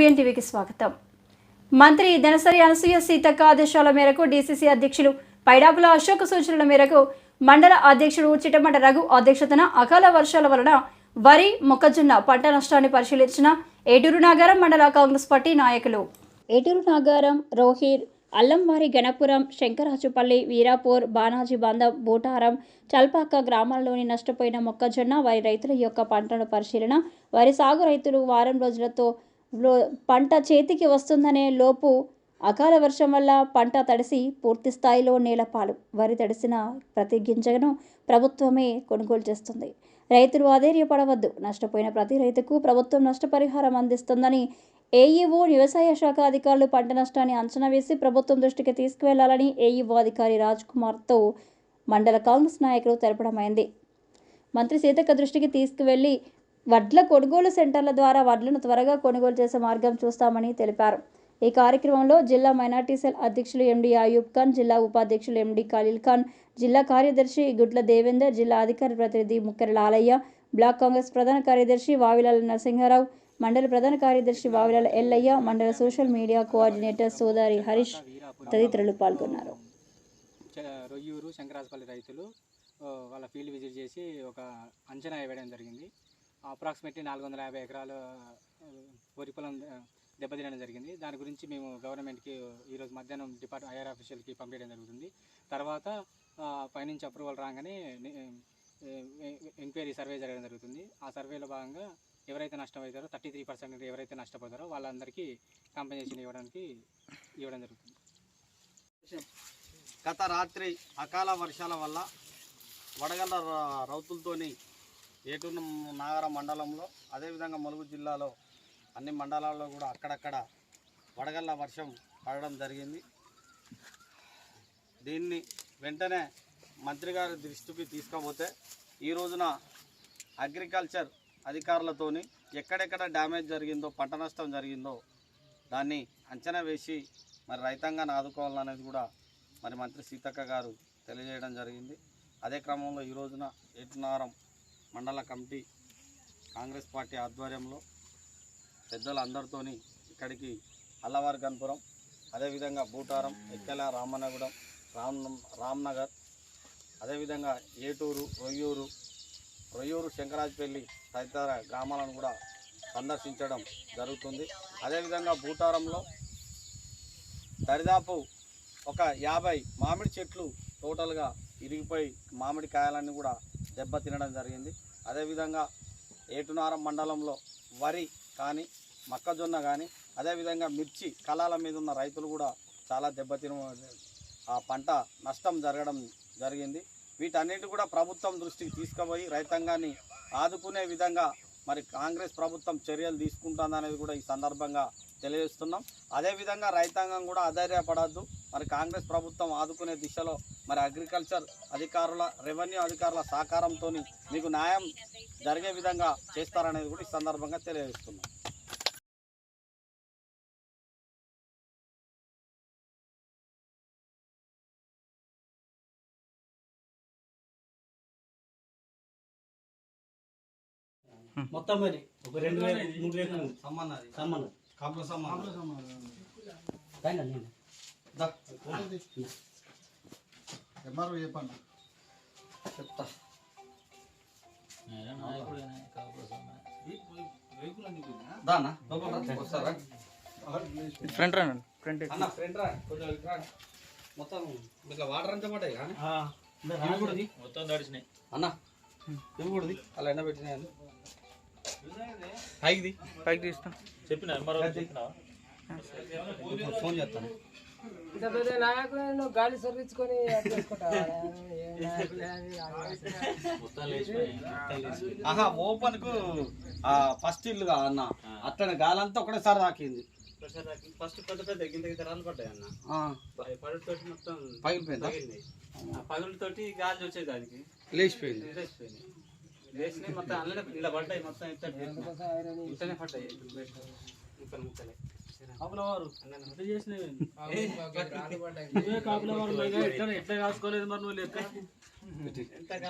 SBN టీవీకి స్వాగతం. మంత్రి ధనసరి అనసూయ సీతక్క ఆదేశాల మేరకు డీసీసీ అధ్యక్షులు పైడాపుల అశోక్ సూచనల మేరకు మండల అధ్యక్షుడు చిట్టమట రఘు అధ్యక్షతన అకాల వర్షాల వలన వరి మొక్కజొన్న పంట నష్టాన్ని పరిశీలించిన ఏటూరు నాగారం మండల కాంగ్రెస్ పార్టీ నాయకులు. ఏటూరు నాగారం రోహిర్ అల్లంవారి గణపురం శంకరాజుపల్లి వీరాపూర్ బాణాజీ బంధం బూటారం చల్పాక గ్రామాల్లోని నష్టపోయిన మొక్కజొన్న వారి రైతుల యొక్క పంటను పరిశీలన వరి సాగు రైతులు వారం రోజులతో పంట చేతికి వస్తుందనే లోపు అకాల వర్షం వల్ల పంట తడిసి పూర్తి స్థాయిలో నేలపాలు వరి తడిసిన ప్రతి గింజను ప్రభుత్వమే కొనుగోలు చేస్తుంది. రైతులు ఆధైర్యపడవద్దు నష్టపోయిన ప్రతి రైతుకు ప్రభుత్వం నష్టపరిహారం అందిస్తుందని ఏఈఓ వ్యవసాయ శాఖ అధికారులు పంట నష్టాన్ని అంచనా వేసి ప్రభుత్వం దృష్టికి తీసుకువెళ్ళాలని ఏఈఓ అధికారి రాజ్ కుమార్తో మండల కాంగ్రెస్ నాయకులు తెలపడమైంది. మంత్రి సీతక్క దృష్టికి తీసుకువెళ్ళి వడ్ల కొనుగోలు సెంటర్ల ద్వారా వడ్లను త్వరగా కొనుగోలు చేసే మార్గం చూస్తామని తెలిపారు. ఈ కార్యక్రమంలో జిల్లా మైనార్టీ సెల్ అధ్యక్షులు ఎండి అయూబ్ ఖాన్ జిల్లా ఉపాధ్యక్షులు ఎండి ఖలీల్ ఖాన్ జిల్లా కార్యదర్శి గుడ్ల దేవేందర్ జిల్లా అధికార ప్రతినిధి ముక్కెర లాలయ్య బ్లాక్ కాంగ్రెస్ ప్రధాన కార్యదర్శి వావిలాల నరసింహారావు మండల ప్రధాన కార్యదర్శి వావిలాల ఎల్లయ్య మండల సోషల్ మీడియా కోఆర్డినేటర్ సోదారి హరీష్ తదితరులు పాల్గొన్నారు. రొయ్యూరు శంకరాజపల్లి రైతులు వాళ్ళ ఫీల్డ్ విజిట్ చేసి ఒక అంచనా వేయడం జరిగింది. అప్రాక్సిమేట్లీ నాలుగు వందల యాభై ఎకరాలు వరి పొలం దెబ్బతినడం జరిగింది. దాని గురించి మేము గవర్నమెంట్కి ఈరోజు మధ్యాహ్నం డిపార్ట్ ఐఆర్ ఆఫీషియల్కి పంపించడం జరుగుతుంది. తర్వాత పైనుంచి అప్రూవల్ రాగానే ఎంక్వైరీ సర్వే జరగడం జరుగుతుంది. ఆ సర్వేలో భాగంగా ఎవరైతే నష్టమవుతారో థర్టీ త్రీ పర్సెంట్ ఎవరైతే నష్టపోతారో వాళ్ళందరికీ కాంపెన్సేషన్ ఇవ్వడానికి ఇవ్వడం జరుగుతుంది. గత రాత్రి అకాల వర్షాల వల్ల వడగళ్ళ రౌతులతోని ఏటూరు నాగర మండలంలో అదేవిధంగా ములుగు జిల్లాలో అన్ని మండలాల్లో కూడా అక్కడక్కడ వడగళ్ళ వర్షం పడడం జరిగింది. దీన్ని వెంటనే మంత్రి గారి దృష్టికి తీసుకపోతే ఈ రోజున అగ్రికల్చర్ అధికారులతోని ఎక్కడెక్కడ డ్యామేజ్ జరిగిందో పంట నష్టం జరిగిందో దాన్ని అంచనా వేసి మరి రైతాంగాన్ని ఆదుకోవాలనేది కూడా మరి మంత్రి సీతక్క గారు తెలియజేయడం జరిగింది. అదే క్రమంలో ఈ రోజున ఏటునారం మండల కమిటీ కాంగ్రెస్ పార్టీ ఆధ్వర్యంలో పెద్దలందరితోని ఇక్కడికి అల్లవారి గన్పురం అదేవిధంగా బూటారం ఎక్కెల రామనగూడెం రామ్ రామ్నగర్ అదేవిధంగా ఏటూరు రొయ్యూరు రొయ్యూరు శంకరాజపల్లి తదితర గ్రామాలను కూడా సందర్శించడం జరుగుతుంది. అదేవిధంగా భూటారంలో దరిదాపు ఒక యాభై మామిడి చెట్లు టోటల్గా ఇరిగిపోయి మామిడి కాయలన్నీ కూడా దెబ్బతినడం జరిగింది. అదేవిధంగా ఏటునారం మండలంలో వరి కానీ మొక్కజొన్న కానీ అదేవిధంగా మిర్చి కళాల మీద ఉన్న రైతులు కూడా చాలా దెబ్బతిన ఆ పంట నష్టం జరగడం జరిగింది. వీటన్నిటి కూడా ప్రభుత్వం దృష్టికి తీసుకుపోయి రైతాంగాన్ని ఆదుకునే విధంగా మరి కాంగ్రెస్ ప్రభుత్వం చర్యలు తీసుకుంటుందనేది కూడా ఈ సందర్భంగా తెలియజేస్తున్నాం. అదేవిధంగా రైతాంగం కూడా అధైర్యపడద్దు. మరి కాంగ్రెస్ ప్రభుత్వం ఆదుకునే దిశలో మరి అగ్రికల్చర్ అధికారుల రెవెన్యూ అధికారుల సహకారంతో మీకు న్యాయం జరిగే విధంగా చేస్తారనేది కూడా ఈ సందర్భంగా తెలియజేస్తున్నాం. మొత్తం మరి ఒక రెండు వేలు మూడు వేలు సమ్మన్నది సమ్మన్న కాపుల సమ్మన్న పైన నేను. దా. ఎంఆర్ఓ చెప్పండి. చెప్తా. దానా? లోపల రా. వస్తారా? ఫ్రంట్ రండి ఫ్రంట్ అన్న రా కొంచెం. మొత్తం ఇట్లా వాటర్ అంతా పడ్డాయి కానీ ఇవి కూడా తీ. అన్న ఇవి అలా పైకి పైకి చెప్పిన? ఎంఆర్ఓ చెప్పిన ఫోన్ చేస్తాను. ఇంత పెద్ద నాయకుడు గాలి లేచిపోయి ఆహా ఓపెన్కు ఫస్ట్ ఇల్లుగా అన్న? అట్లనే గాలంతా ఒకటేసారి తాకింది. ఫస్ట్ పెద్ద పెద్ద గింత గింత రాళ్ళు పడ్డాయి అన్న. పడుతోటి మొత్తం పగిలిపోయిందా? ఆ పగులతోటి గాలి వచ్చేది దానికి. లేచిపోయింది. లేచిపోయినాయి లేచినాయి మొత్తం అల్లనే ఇలా పడ్డాయి మొత్తం ఇంత ఇంతనే పడ్డాయి. ముక్కలు ముక్కలే. కాపులవారు. చేసినవి. ఎట్లా కాసుకోలేదు మరి నువ్వు లెక్క?